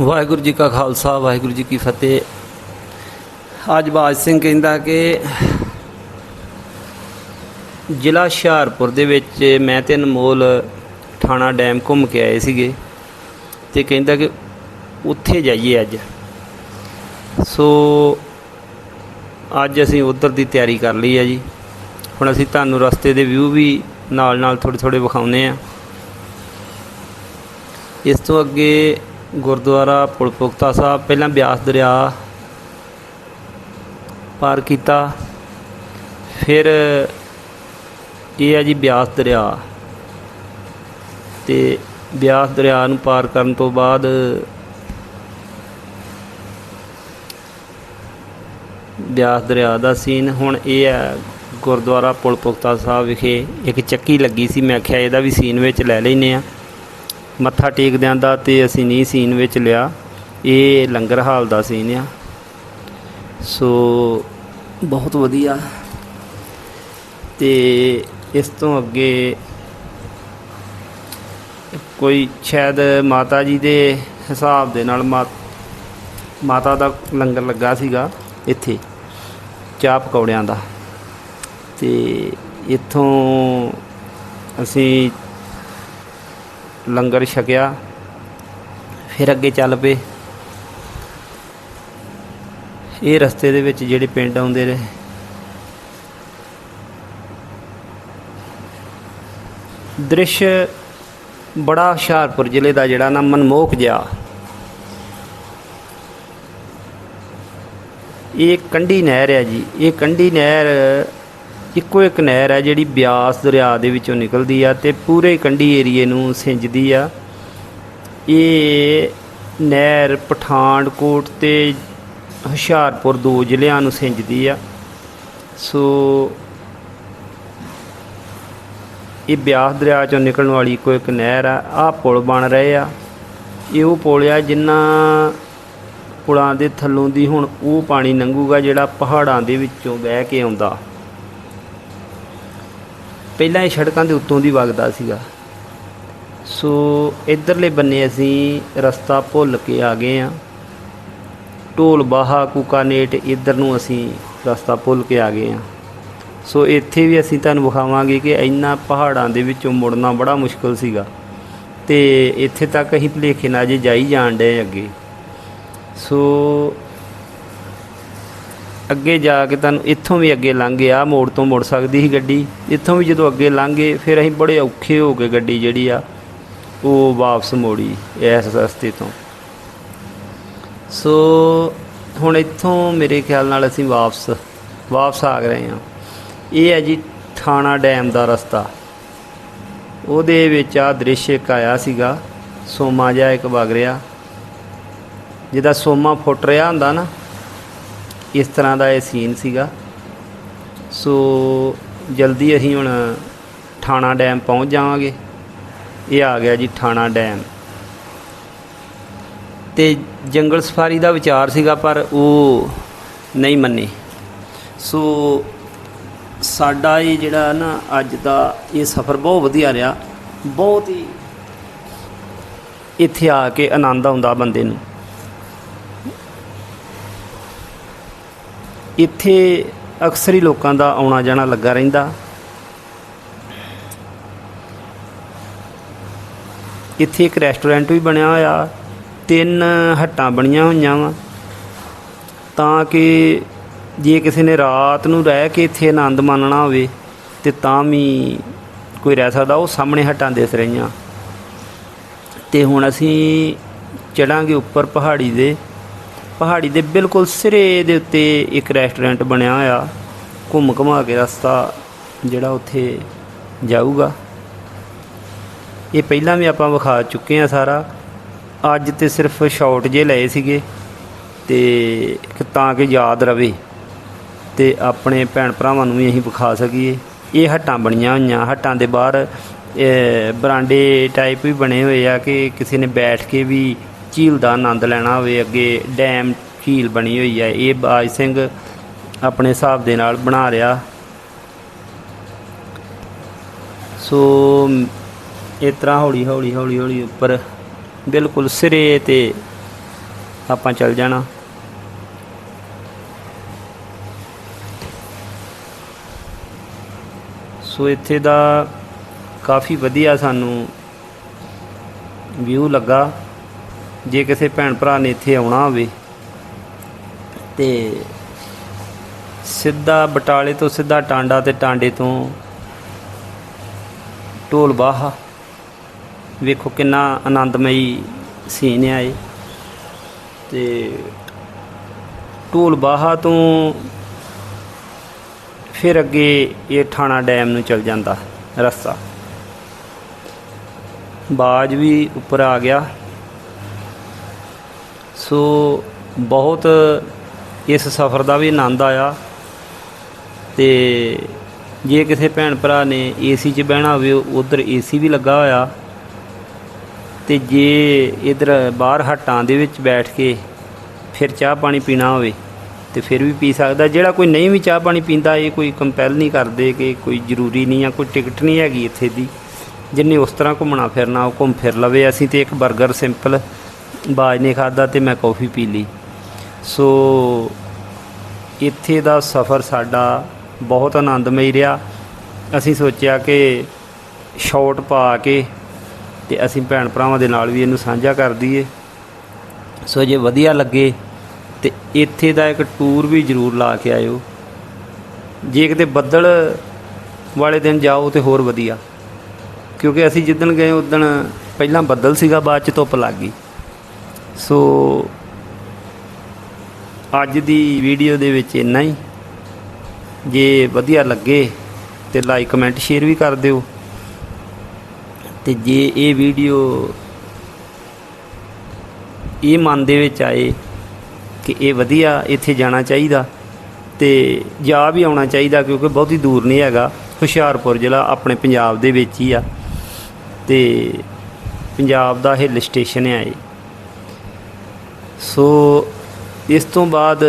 ਵਾਹਿਗੁਰੂ ਜੀ ਕਾ ਖਾਲਸਾ, ਵਾਹਿਗੁਰੂ ਜੀ ਕੀ ਫਤਿਹ। ਅੱਜ ਬਾਜ ਸਿੰਘ ਕਹਿੰਦਾ ਕਿ ਜ਼ਿਲ੍ਹਾ ਹੁਸ਼ਿਆਰਪੁਰ ਦੇ ਵਿੱਚ ਮੈਂ ਤੇ ਅਨਮੋਲ ਥਾਣਾ ਡੈਮ ਘੁੰਮ ਕੇ ਆਏ ਸੀਗੇ ਤੇ ਕਹਿੰਦਾ ਕਿ ਉੱਥੇ ਜਾਈਏ ਅੱਜ। ਸੋ ਅੱਜ ਅਸੀਂ ਉਧਰ ਦੀ ਤਿਆਰੀ ਕਰ ਲਈ ਹੈ ਜੀ। ਹੁਣ ਅਸੀਂ ਤੁਹਾਨੂੰ ਰਸਤੇ ਦੇ ਵਿਊ ਵੀ ਨਾਲ ਨਾਲ ਥੋੜੇ ਥੋੜੇ ਵਿਖਾਉਨੇ ਆ। ਇਸ ਤੋਂ ਅੱਗੇ ਗੁਰਦੁਆਰਾ ਪੁਲ ਪੁਖਤਾ ਸਾਹਿਬ, ਪਹਿਲਾਂ ਬਿਆਸ ਦਰਿਆ ਪਾਰ ਕੀਤਾ, ਫਿਰ ਇਹ ਹੈ ਜੀ ਬਿਆਸ ਦਰਿਆ ਤੇ ਬਿਆਸ ਦਰਿਆ ਨੂੰ ਪਾਰ ਕਰਨ ਤੋਂ ਬਾਅਦ ਬਿਆਸ ਦਰਿਆ ਦਾ ਸੀਨ, ਹੁਣ ਇਹ ਹੈ ਗੁਰਦੁਆਰਾ ਪੁਲ ਪੁਖਤਾ ਸਾਹਿਬ ਵਿਖੇ ਇੱਕ ਚੱਕੀ ਲੱਗੀ ਸੀ, ਮੈਂ ਆਖਿਆ ਇਹਦਾ ਵੀ ਸੀਨ ਵਿੱਚ ਲੈ ਲੈਨੇ ਆ ਮੱਥਾ ਟੇਕਦਿਆਂ ਦਾ ਤੇ ਅਸੀਂ ਨਹੀਂ ਸੀਨ ਵਿੱਚ ਲਿਆ। ਇਹ ਲੰਗਰ ਹਾਲ ਦਾ ਸੀਨ ਆ। ਸੋ ਬਹੁਤ ਵਧੀਆ। ਤੇ ਇਸ ਤੋਂ ਅੱਗੇ ਕੋਈ ਸ਼ਾਇਦ ਮਾਤਾ ਜੀ ਦੇ ਹਿਸਾਬ ਦੇ ਨਾਲ ਮਾ- ਮਾਤਾ ਦਾ ਲੰਗਰ ਲੱਗਾ ਸੀਗਾ ਇੱਥੇ, ਚਾਹ ਪਕੌੜਿਆਂ ਦਾ। ਤੇ ਇੱਥੋਂ ਅਸੀਂ ਲੰਗਰ ਛਕਿਆ, ਫਿਰ ਅੱਗੇ ਚੱਲ ਪਏ। ਇਹ ਰਸਤੇ ਦੇ ਵਿੱਚ ਜਿਹੜੇ ਪਿੰਡ ਆਉਂਦੇ ਰਹੇ। ਦ੍ਰਿਸ਼ ਬੜਾ ਹੁਸ਼ਿਆਰਪੁਰ ਜ਼ਿਲ੍ਹੇ ਦਾ ਜਿਹੜਾ ਨਾ, ਮਨਮੋਹਕ ਜਿਹਾ। ਇਹ ਕੰਢੀ ਨਹਿਰ ਹੈ ਜੀ, ਇਹ ਕੰਢੀ ਨਹਿਰ ਇੱਕੋ ਇੱਕ ਨਹਿਰ ਹੈ ਜਿਹੜੀ ਬਿਆਸ ਦਰਿਆ ਦੇ ਵਿੱਚੋਂ ਨਿਕਲਦੀ ਆ ਤੇ ਪੂਰੇ ਕੰਢੀ ਏਰੀਏ ਨੂੰ ਸਿੰਜਦੀ ਆ। ਇਹ ਨਹਿਰ ਪਠਾਨਕੋਟ ਤੇ ਹੁਸ਼ਿਆਰਪੁਰ ਦੋ ਜ਼ਿਲ੍ਹਿਆਂ ਨੂੰ ਸਿੰਜਦੀ ਆ। ਸੋ ਇਹ ਬਿਆਸ ਦਰਿਆ ਚੋਂ ਨਿਕਲਣ ਵਾਲੀ ਇੱਕੋ ਇੱਕ ਨਹਿਰ ਆ। ਆਹ ਪੁਲ ਬਣ ਰਹੇ ਆ। ਇਹ ਉਹ ਪੁਲ ਆ ਜਿਨ੍ਹਾਂ ਪੁਲਾਂ ਦੇ ਥੱਲੋਂ ਦੀ ਹੁਣ ਉਹ ਪਾਣੀ ਲੰਘੂਗਾ ਜਿਹੜਾ ਪਹਾੜਾਂ ਦੇ ਵਿੱਚੋਂ ਵਹਿ ਕੇ ਆਉਂਦਾ। ਪਹਿਲਾਂ ਇਹ ਸੜਕਾਂ ਦੇ ਉੱਤੋਂ ਦੀ ਵਗਦਾ ਸੀਗਾ। ਸੋ ਇਧਰਲੇ ਬੰਨੇ ਅਸੀਂ ਰਸਤਾ ਭੁੱਲ ਕੇ ਆ ਗਏ ਆ ਢੋਲ ਬਾਹਾ ਕੂਕਾਨੇਟ ਇਧਰ ਨੂੰ ਅਸੀਂ ਰਸਤਾ ਭੁੱਲ ਕੇ ਆ ਗਏ ਆ ਸੋ ਇੱਥੇ ਵੀ ਅਸੀਂ ਤੁਹਾਨੂੰ ਵਿਖਾਵਾਂਗੇ ਕਿ ਇੰਨਾ ਪਹਾੜਾਂ ਦੇ ਵਿੱਚੋਂ ਮੁੜਨਾ ਬੜਾ ਮੁਸ਼ਕਲ ਸੀਗਾ। ਤੇ ਇੱਥੇ ਤੱਕ ਅਸੀਂ ਭਲੇਖੇ ਨਾਲ ਜੇ ਜਾਈ ਜਾਣ ਡਏ ਅੱਗੇ। ਸੋ ਅੱਗੇ ਜਾ ਕੇ ਤੁਹਾਨੂੰ ਇੱਥੋਂ ਵੀ ਅੱਗੇ ਲੰਘ ਗਿਆ ਮੋੜ ਤੋਂ ਮੁੜ ਸਕਦੀ ਸੀ ਗੱਡੀ। ਇੱਥੋਂ ਵੀ ਜਦੋਂ ਅੱਗੇ ਲੰਘੇ, ਫਿਰ ਅਸੀਂ ਬੜੇ ਔਖੇ ਹੋ ਗਏ ਗੱਡੀ ਜਿਹੜੀ ਆ, ਉਹ ਵਾਪਸ ਮੋੜੀ ਇਸ ਰਸਤੇ ਤੋਂ। ਸੋ ਹੁਣ ਇੱਥੋਂ ਮੇਰੇ ਖਿਆਲ ਨਾਲ ਅਸੀਂ ਵਾਪਸ ਵਾਪਸ ਆ ਗਏ ਹਾਂ। ਇਹ ਹੈ ਜੀ ਥਾਣਾ ਡੈਮ ਦਾ ਰਸਤਾ। ਉਹਦੇ ਵਿੱਚ ਆ ਦ੍ਰਿਸ਼ ਇੱਕ ਆਇਆ ਸੀਗਾ, ਸੋਮਾ ਜਿਹਾ ਇੱਕ ਵਗ ਰਿਹਾ। ਜਿਹਦਾ ਸੋਮਾ ਫੁੱਟ ਰਿਹਾ ਹੁੰਦਾ ਨਾ ਇਸ ਤਰ੍ਹਾਂ ਦਾ ਇਹ ਸੀਨ ਸੀਗਾ। ਸੋ ਜਲਦੀ ਅਸੀਂ ਹੁਣ ਥਾਣਾ ਡੈਮ ਪਹੁੰਚ ਜਾਵਾਂਗੇ। ਇਹ ਆ ਗਿਆ ਜੀ ਥਾਣਾ ਡੈਮ। ਤੇ ਜੰਗਲ ਸਫਾਰੀ ਦਾ ਵਿਚਾਰ ਸੀਗਾ, ਪਰ ਉਹ ਨਹੀਂ ਮੰਨੇ। ਸੋ ਸਾਡਾ ਇਹ ਜਿਹੜਾ ਨਾ ਅੱਜ ਦਾ ਇਹ ਸਫ਼ਰ ਬਹੁਤ ਵਧੀਆ ਰਿਹਾ। ਬਹੁਤ ਹੀ ਇੱਥੇ ਆ ਕੇ ਆਨੰਦ ਆਉਂਦਾ ਬੰਦੇ ਨੂੰ। ਇੱਥੇ ਅਕਸਰ ਹੀ ਲੋਕਾਂ ਦਾ ਆਉਣਾ ਜਾਣਾ ਲੱਗਾ ਰਹਿੰਦਾ। ਇੱਥੇ ਇੱਕ ਰੈਸਟੋਰੈਂਟ ਵੀ ਬਣਿਆ ਹੋਇਆ, ਤਿੰਨ ਹੱਟਾਂ ਬਣੀਆਂ ਹੋਈਆਂ ਵਾ। ਤਾਂ ਕਿ ਜੇ ਕਿਸੇ ਨੇ ਰਾਤ ਨੂੰ ਰਹਿ ਕੇ ਇੱਥੇ ਆਨੰਦ ਮਾਣਨਾ ਹੋਵੇ, ਤੇ ਤਾਂ ਵੀ ਕੋਈ ਰਹਿ ਸਕਦਾ, ਉਹ ਸਾਹਮਣੇ ਹੱਟਾਂ ਦਿਸ ਰਹੀਆਂ। ਤੇ ਹੁਣ ਅਸੀਂ ਚੜਾਂਗੇ ਉੱਪਰ ਪਹਾੜੀ ਦੇ। ਪਹਾੜੀ ਦੇ ਬਿਲਕੁਲ ਸਿਰੇ ਦੇ ਉੱਤੇ ਇੱਕ ਰੈਸਟੋਰੈਂਟ ਬਣਿਆ ਹੋਇਆ। ਘੁੰਮ ਘੁਮਾ ਕੇ ਰਸਤਾ ਜਿਹੜਾ ਉੱਥੇ ਜਾਊਗਾ। ਇਹ ਪਹਿਲਾਂ ਵੀ ਆਪਾਂ ਵਿਖਾ ਚੁੱਕੇ ਆ ਸਾਰਾ। ਅੱਜ ਤੇ ਸਿਰਫ ਸ਼ਾਰਟ ਜੇ ਲਏ ਸੀਗੇ ਤੇ ਤਾਂ ਕਿ ਯਾਦ ਰਵੇ ਤੇ ਆਪਣੇ ਭੈਣ ਭਰਾਵਾਂ ਨੂੰ ਵੀ ਅਸੀਂ ਵਿਖਾ ਸਕੀਏ। ਇਹ ਹੱਟਾਂ ਬਣੀਆਂ ਹੋਈਆਂ। ਹੱਟਾਂ ਦੇ ਬਾਹਰ ਬਰਾਂਡੇ ਟਾਈਪ ਵੀ ਬਣੇ ਹੋਏ ਆ ਕਿ ਕਿਸੇ ਨੇ ਬੈਠ ਕੇ ਵੀ ਝੀਲ ਦਾ ਆਨੰਦ ਲੈਣਾ ਹੋਵੇ, ਅੱਗੇ ਡੈਮ ਝੀਲ ਬਣੀ ਹੋਈ ਹੈ। ਇਹ ਬਾਜ ਸਿੰਘ ਆਪਣੇ ਹਿਸਾਬ ਦੇ ਨਾਲ ਬਣਾ ਰਿਹਾ। ਸੋ ਇਸ ਤਰ੍ਹਾਂ ਹੌਲੀ ਹੌਲੀ ਹੌਲੀ ਹੌਲੀ ਉੱਪਰ ਬਿਲਕੁਲ ਸਿਰੇ ਤੇ ਆਪਾਂ ਚੱਲ ਜਾਣਾ। ਸੋ ਇੱਥੇ ਦਾ ਕਾਫੀ ਵਧੀਆ ਸਾਨੂੰ ਵਿਊ ਲੱਗਾ। ਜੇ ਕਿਸੇ ਭੈਣ ਭਰਾ ਨੇ ਇੱਥੇ ਆਉਣਾ ਹੋਵੇ, ਤੇ ਸਿੱਧਾ ਬਟਾਲੇ ਤੋਂ ਸਿੱਧਾ ਟਾਂਡਾ ਤੇ ਟਾਂਡੇ ਤੋਂ ਢੋਲਬਾਹਾ ਵੇਖੋ ਕਿੰਨਾ ਆਨੰਦਮਈ ਸੀਨ ਹੈ ਇਹ। ਤੇ ਢੋਲਬਾਹਾ ਤੋਂ ਫਿਰ ਅੱਗੇ ਇਹ ਠਾਣਾ ਡੈਮ ਨੂੰ ਚਲ ਜਾਂਦਾ ਰਸਤਾ। ਬਾਜ ਵੀ ਉੱਪਰ ਆ ਗਿਆ। ਸੋ ਬਹੁਤ ਇਸ ਸਫ਼ਰ ਦਾ ਵੀ ਆਨੰਦ ਆਇਆ ਤੇ ਜੇ ਕਿਸੇ ਭੈਣ ਭਰਾ ਨੇ ਏਸੀ 'ਚ ਬਹਿਣਾ ਹੋਵੇ, ਉਧਰ ਏਸੀ ਵੀ ਲੱਗਾ ਹੋਇਆ। ਤੇ ਜੇ ਇਧਰ ਬਾਹਰ ਹਟਾਂ ਦੇ ਵਿੱਚ ਬੈਠ ਕੇ ਫਿਰ ਚਾਹ ਪਾਣੀ ਪੀਣਾ ਹੋਵੇ, ਤੇ ਫਿਰ ਵੀ ਪੀ ਸਕਦਾ। ਜਿਹੜਾ ਕੋਈ ਨਹੀਂ ਵੀ ਚਾਹ ਪਾਣੀ ਪੀਂਦਾ, ਇਹ ਕੋਈ ਕੰਪੈਲ ਨਹੀਂ ਕਰਦੇ ਕਿ ਕੋਈ ਜ਼ਰੂਰੀ ਨਹੀਂ ਆ ਕੋਈ ਟਿਕਟ ਨਹੀਂ ਹੈਗੀ ਇੱਥੇ ਦੀ। ਜਿੰਨੇ ਉਸ ਤਰ੍ਹਾਂ ਘੁੰਮਣਾ ਫਿਰਨਾ, ਉਹ ਘੁੰਮ ਫਿਰ ਲਵੇ। ਅਸੀਂ ਤੇ ਇੱਕ 버ਗਰ ਸਿੰਪਲ ਬਾਜ ਨੇ ਖਾਦਾ ਤੇ ਮੈਂ ਕੌਫੀ ਪੀ ਲਈ। ਸੋ ਇੱਥੇ ਦਾ ਸਫ਼ਰ ਸਾਡਾ ਬਹੁਤ ਆਨੰਦਮਈ ਰਿਹਾ। ਅਸੀਂ ਸੋਚਿਆ ਕਿ ਸ਼ਾਰਟ ਪਾ ਕੇ ਤੇ ਅਸੀਂ ਭੈਣ ਭਰਾਵਾਂ ਦੇ ਨਾਲ ਵੀ ਇਹਨੂੰ ਸਾਂਝਾ ਕਰ ਦਈਏ। ਸੋ ਜੇ ਵਧੀਆ ਲੱਗੇ ਤੇ ਇੱਥੇ ਦਾ ਇੱਕ ਟੂਰ ਵੀ ਜ਼ਰੂਰ ਲਾ ਕੇ ਆਇਓ। ਜੇ ਕਿਤੇ ਬੱਦਲ ਵਾਲੇ ਦਿਨ ਜਾਓ ਤੇ ਹੋਰ ਵਧੀਆ। ਕਿਉਂਕਿ ਅਸੀਂ ਜਿੱਦਣ ਗਏ, ਉਦਣ ਪਹਿਲਾਂ ਬੱਦਲ ਸੀਗਾ, ਬਾਅਦ ਚ ਧੁੱਪ ਲੱਗ ਗਈ। ਸੋ ਅੱਜ ਦੀ ਵੀਡੀਓ ਦੇ ਵਿੱਚ ਇੰਨਾ ਹੀ। ਜੇ ਵਧੀਆ ਲੱਗੇ ਤੇ ਲਾਈਕ, ਕਮੈਂਟ, ਸ਼ੇਅਰ ਵੀ ਕਰ ਦਿਓ। ਤੇ ਜੇ ਇਹ ਵੀਡੀਓ ਇਹ ਮਨ ਦੇ ਵਿੱਚ ਆਏ ਕਿ ਇਹ ਵਧੀਆ ਇੱਥੇ ਜਾਣਾ ਚਾਹੀਦਾ ਤੇ ਜਾ ਵੀ ਆਉਣਾ ਚਾਹੀਦਾ ਕਿਉਂਕਿ ਬਹੁਤੀ ਦੂਰ ਨਹੀਂ ਹੈਗਾ। ਹੁਸ਼ਿਆਰਪੁਰ ਜ਼ਿਲ੍ਹਾ ਆਪਣੇ ਪੰਜਾਬ ਦੇ ਵਿੱਚ ਹੀ ਆ ਤੇ ਪੰਜਾਬ ਦਾ ਹਿੱਲ ਸਟੇਸ਼ਨ ਹੈ ਇਹ। ਸੋ ਇਸ ਤੋਂ ਬਾਅਦ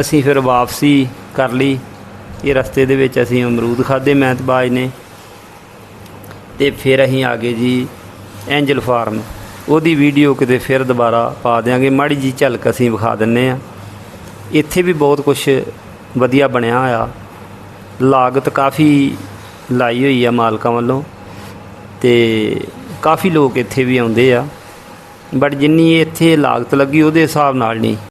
ਅਸੀਂ ਫਿਰ ਵਾਪਸੀ ਕਰ ਲਈ। ਇਹ ਰਸਤੇ ਦੇ ਵਿੱਚ ਅਸੀਂ ਅਮਰੂਦ ਖਾਦੇ ਮੈਂ ਨੇ। ਤੇ ਫਿਰ ਅਸੀਂ ਆ ਗਏ ਜੀ ਐਂਜਲ ਫਾਰਮ। ਉਹਦੀ ਵੀਡੀਓ ਕਿਤੇ ਫਿਰ ਦੁਬਾਰਾ ਪਾ ਦਿਆਂਗੇ। ਮਾੜੀ ਜੀ ਝਲਕ ਅਸੀਂ ਵਿਖਾ ਦਿੰਨੇ ਆ। ਇੱਥੇ ਵੀ ਬਹੁਤ ਕੁਝ ਵਧੀਆ ਬਣਿਆ ਹੋਇਆ। ਲਾਗਤ ਕਾਫੀ ਲਾਈ ਹੋਈ ਆ ਮਾਲਕਾਂ ਵੱਲੋਂ। ਤੇ ਕਾਫੀ ਲੋਕ ਇੱਥੇ ਵੀ ਆਉਂਦੇ ਆ ਬਟ ਜਿੰਨੀ ਇੱਥੇ ਲਾਗਤ ਲੱਗੀ ਉਹਦੇ ਹਿਸਾਬ ਨਾਲ ਨਹੀਂ।